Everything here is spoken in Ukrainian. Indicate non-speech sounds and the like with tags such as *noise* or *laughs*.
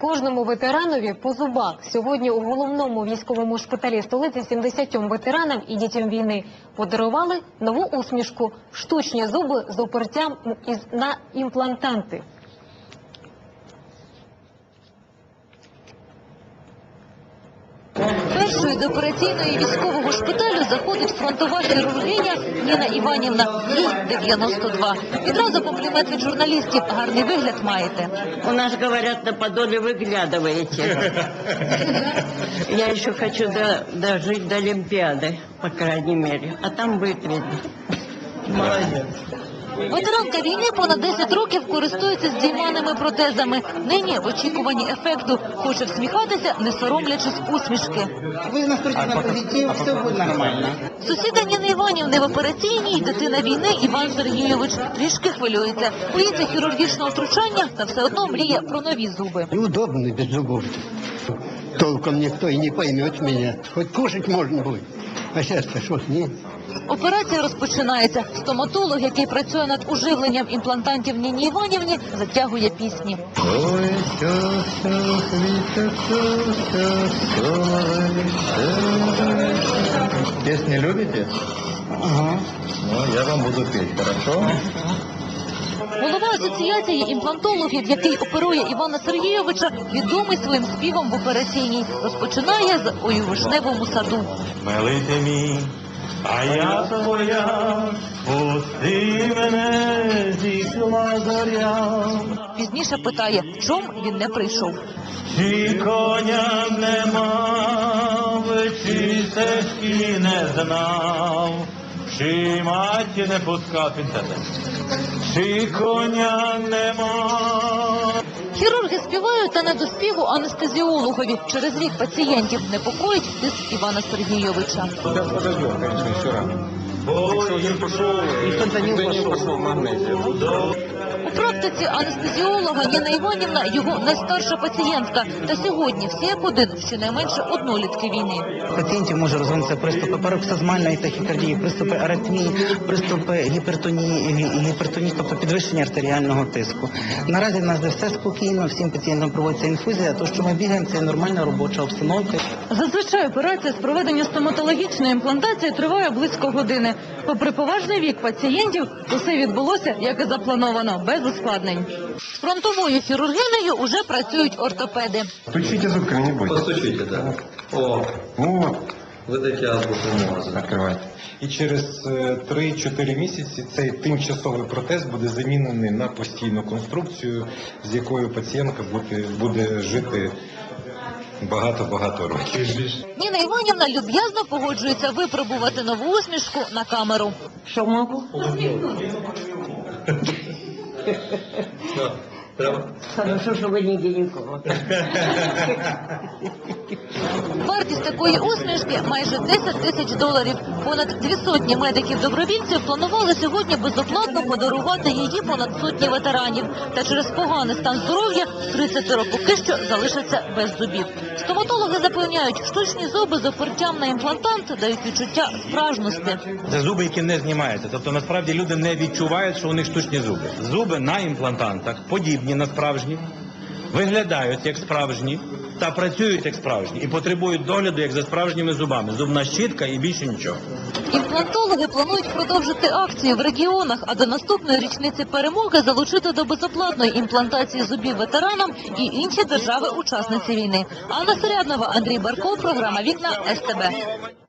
Кожному ветеранові по зубах. Сьогодні у головному військовому шпиталі столиці 70 ветеранам і дітям війни подарували нову усмішку, штучні зуби з опертям на імплантанти. Першою до операційної військового шпиталю заходить фронтова хірургиня Ніна Іванівна. Їй 92. Відразу комплімент від журналістів. Гарний вигляд маєте. У нас говорят, на подоле выглядываете. Я еще хочу до- дожить до Олимпиады, по крайней мере. А там будет видно. Ветеранка війни понад 10 років користується здійманими протезами. Нині в очікуванні ефекту хоче всміхатися, не соромлячись усмішки. Вы настройтесь на позитив, все будет нормально. Сусіда Ніни Іванівни в операційній дитина війни Іван Сергійович трішки хвилюється. Боїться хірургічного втручання та все одно мріє про нові зуби. Неудобно без зубов. Толком никто и не поймет меня. Хоть кушать можно будет. А сейчас-то что, нет? Операція розпочинається. Стоматолог, який працює над уживленням імплантантів Ніні Іванівні, затягує пісні. Ой, все, все, світа, все, все, все. Песни любите? Ага. Ну, я вам буду петь, хорошо? Голова асоціації імплантологів, який оперує Івана Сергійовича, відомий своїм співом в операційній. Розпочинає з «Ой у вишневому саду. Милий ти мій, а я твоя, пусти мене, зійшла зоря. Пізніше питає, чом він не прийшов. Чи коня нема, чи стежки не знав, чи маті не пускав він тебе, чи коня нема. Хірурги співають та не до співу анестезіологові. Через вік пацієнтів непокоїть тиск Івана Сергійовича. Сейчас подождем, звісно, еще рано. Якщо він пішов, за пішов магнезію. У практиці анестезіолога Ніна Іванівна його найстарша пацієнтка. Та сьогодні всі як один щонайменше однолітки війни. У пацієнтів може розвинутися приступи пароксизмальної тахікардії, приступи аритмії, приступи гіпертонії, гі- гіпертонії, тобто підвищення артеріального тиску. Наразі в нас де все спокійно, всім пацієнтам проводиться інфузія, то що ми бігаємо, це нормальна робоча обстановка. Зазвичай операція з проведення стоматологічної імплантації триває близько години. Попри поважний вік пацієнтів, усе відбулося, як і заплановано, без ускладнень. З фронтовою хірургинею уже працюють ортопеди. Стучите зубками, не бойтесь. Постучите, да. О, Вот, видайте азбуку Морзе. открывайте. І через е, 3-4 місяці цей тимчасовий протез буде замінений на постійну конструкцію, з якою пацієнтка буде, буде жити багато-багато років. Ніна Іванівна люб'язно погоджується випробувати нову усмішку на камеру. Що могу? Хорошо, що ви не гинеколог. *laughs* Вартість такої усмішки майже 10 тисяч доларів. Понад дві сотні медиків-добровільців планували сьогодні безоплатно подарувати її понад сотні ветеранів. Та через поганий стан здоров'я 30 поки що залишаться без зубів. Стоматологи запевняють, штучні зуби з опертям на імплантант дають відчуття справжності. Це зуби, які не знімаються. Тобто насправді люди не відчувають, що у них штучні зуби. Зуби на імплантантах подібні на справжні, виглядають як справжні та працюють як справжні і потребують догляду як за справжніми зубами. Зубна щітка і більше нічого. Імплантологи планують продовжити акцію в регіонах, а до наступної річниці перемоги залучити до безоплатної імплантації зубів ветеранам і інші держави-учасниці війни. Анна Серяднова, Андрій Барков, програма Вікна СТБ.